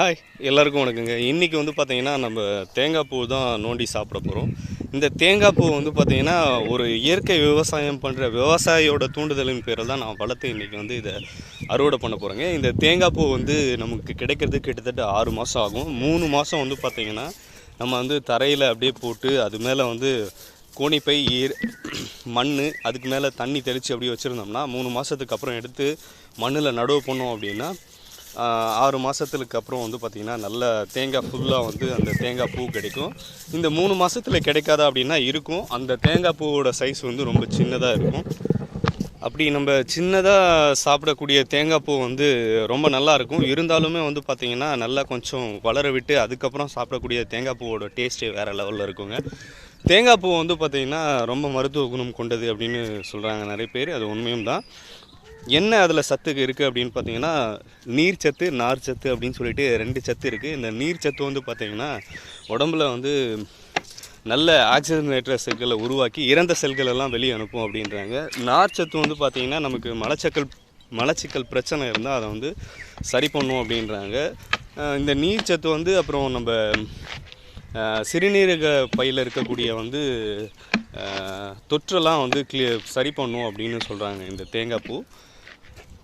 Hi எல்லாருக்கும் வணக்கங்க. இன்றைக்கி வந்து பார்த்திங்கன்னா நம்ம தேங்காய் பூ தான் நோண்டி சாப்பிட போகிறோம் இந்த தேங்காய் பூ வந்து பார்த்திங்கன்னா ஒரு இயற்கை விவசாயம் பண்ணுற விவசாயியோட தூண்டுதலின் பேரில் தான் நான் வளர்த்து இன்றைக்கி வந்து இதை அறுவடை பண்ண போகிறேங்க இந்த தேங்காய் பூ வந்து நமக்கு கிடைக்கிறது கிட்டத்தட்ட ஆறு மாதம் ஆகும். மூணு மாதம் வந்து பார்த்திங்கன்னா நம்ம வந்து தரையில் அப்படியே போட்டு அது மேலே வந்து கோணிப்பை ஈர் மண் அதுக்கு மேலே தண்ணி தெளித்து அப்படியே வச்சுருந்தோம்னா மூணு மாதத்துக்கு அப்புறம் எடுத்து மண்ணில் நடவு பண்ணோம் அப்படின்னா ஆறு மாதத்துக்கு அப்புறம் வந்து பார்த்திங்கன்னா நல்ல தேங்காய் ஃபுல்லாக வந்து அந்த தேங்காய் பூ கிடைக்கும். இந்த மூணு மாதத்தில் கிடைக்காதா அப்படின்னா இருக்கும். அந்த தேங்காய் பூவோட சைஸ் வந்து ரொம்ப சின்னதாக இருக்கும். அப்படி நம்ம சின்னதாக சாப்பிடக்கூடிய தேங்காய் பூ வந்து ரொம்ப நல்லாயிருக்கும் இருந்தாலுமே வந்து பார்த்திங்கன்னா நல்லா கொஞ்சம் வளர விட்டு அதுக்கப்புறம் சாப்பிடக்கூடிய தேங்காய் பூவோட டேஸ்ட்டே வேறு லெவலில் இருக்குங்க. தேங்காய் பூ வந்து பார்த்திங்கன்னா ரொம்ப மருத்துவ குணம் கொண்டது அப்படின்னு சொல்கிறாங்க நிறைய பேர். அது உண்மையும் தான். என்ன அதில் சத்துக்கு இருக்குது அப்படின்னு பார்த்தீங்கன்னா நீர் சத்து நார் சத்து அப்படின்னு சொல்லிட்டு ரெண்டு சத்து இருக்குது இந்த நீர் சத்து வந்து பார்த்திங்கன்னா உடம்புல வந்து நல்ல ஆக்சிஜனேற்ற செல்களை உருவாக்கி இறந்த செல்கள் எல்லாம் வெளியே அனுப்பும் அப்படின்றாங்க. நார் சத்து வந்து பார்த்திங்கன்னா நமக்கு மலச்சக்கல் மலச்சிக்கல் பிரச்சனை இருந்தால் அதை வந்து சரி பண்ணும் அப்படின்றாங்க. இந்த நீர் சத்து வந்து அப்புறம் நம்ம சிறுநீரக பையில் இருக்கக்கூடிய வந்து தொற்றெல்லாம் வந்து கிளியர் சரி பண்ணும் அப்படின்னு சொல்கிறாங்க இந்த தேங்காய் பூ.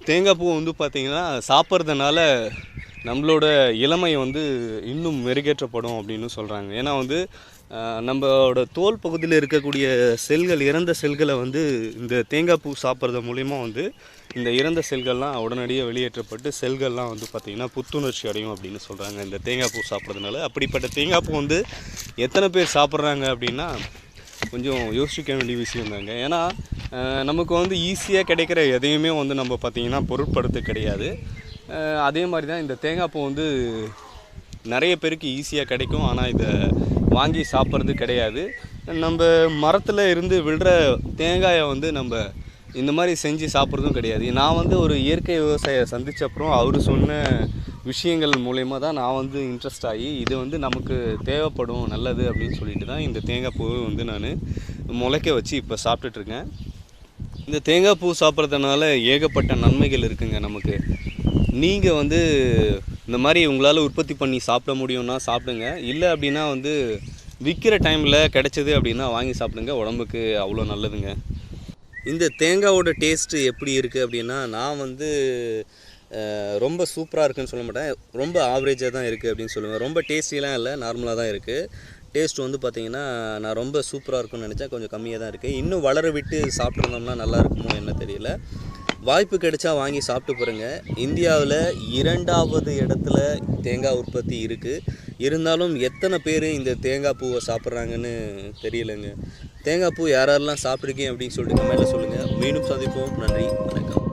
தேங்காய் பூ வந்து பார்த்திங்கன்னா சாப்பிட்றதுனால நம்மளோட இளமை வந்து இன்னும் மெருகேற்றப்படும் அப்படின்னு சொல்கிறாங்க ஏன்னா வந்து நம்மளோட தோல் பகுதியில் இருக்கக்கூடிய செல்கள் இறந்த செல்களை வந்து இந்த தேங்காய் பூ சாப்பிட்றது மூலிமா வந்து இந்த இறந்த செல்கள்லாம் உடனடியாக வெளியேற்றப்பட்டு செல்கள்லாம் வந்து பார்த்திங்கன்னா புத்துணர்ச்சி அடையும் அப்படின்னு சொல்கிறாங்க இந்த தேங்காய் பூ சாப்பிட்றதுனால. அப்படிப்பட்ட தேங்காய் பூ வந்து எத்தனை பேர் சாப்பிட்றாங்க அப்படின்னா கொஞ்சம் யோசிக்க வேண்டிய விஷயம் தாங்க. ஏன்னா நமக்கு வந்து ஈஸியாக கிடைக்கிற எதையுமே வந்து நம்ம பார்த்திங்கன்னா பொருட்படுத்த கிடையாது. அதே மாதிரி தான் இந்த தேங்காய் பூ வந்து நிறைய பேருக்கு ஈஸியாக கிடைக்கும். ஆனால் இதை வாங்கி சாப்பிட்றது கிடையாது. நம்ம மரத்தில் இருந்து விழுற தேங்காயை வந்து நம்ம இந்த மாதிரி செஞ்சு சாப்பிட்றதும் கிடையாது. நான் வந்து ஒரு இயற்கை விவசாயியை சந்தித்தப்புறம் அவர் சொன்ன விஷயங்கள் மூலயமா தான் நான் வந்து இன்ட்ரெஸ்ட் ஆகி இது வந்து நமக்கு தேவைப்படும் நல்லது அப்படின்னு சொல்லிட்டு தான் இந்த தேங்காய் பூவை வந்து நான் முளைக்க வச்சு இப்போ சாப்பிட்டுட்ருக்கேன் இந்த தேங்காய் பூ சாப்பிட்றதுனால ஏகப்பட்ட நன்மைகள் இருக்குங்க நமக்கு. நீங்கள் வந்து இந்த மாதிரி உங்களால் உற்பத்தி பண்ணி சாப்பிட முடியும்னா சாப்பிடுங்க. இல்லை அப்படின்னா வந்து விற்கிற டைமில் கிடச்சிது அப்படின்னா வாங்கி சாப்பிடுங்க. உடம்புக்கு அவ்வளோ நல்லதுங்க. இந்த தேங்காவோட டேஸ்ட்டு எப்படி இருக்குது அப்படின்னா நான் வந்து ரொம்ப சூப்பராக இருக்குன்னு சொல்ல மாட்டேன். ரொம்ப ஆவரேஜாக தான் இருக்குது அப்படின்னு சொல்லுவேன். ரொம்ப டேஸ்டிலாம் இல்லை நார்மலாக தான் இருக்குது டேஸ்ட் வந்து பார்த்தீங்கன்னா நான் ரொம்ப சூப்பராக இருக்கும்னு நினச்சேன். கொஞ்சம் கம்மியாக தான் இருக்குது இன்னும் வளர விட்டு சாப்பிட்ருந்தோம்னா நல்லா இருக்குமோ என்ன தெரியல. வாய்ப்பு கிடைச்சா வாங்கி சாப்பிட்டு பாருங்க இந்தியாவில் இரண்டாவது இடத்துல தேங்காய் உற்பத்தி இருக்குது இருந்தாலும் எத்தனை பேர் இந்த தேங்காய் பூவை சாப்பிட்றாங்கன்னு தெரியலைங்க. தேங்காய் பூ யாரெல்லாம் சாப்பிட்ருக்கீங்க அப்படின்னு சொல்லிட்டு கமெண்ட்டில் சொல்லுங்கள் மீண்டும் சந்திப்போம். நன்றி. வணக்கம்.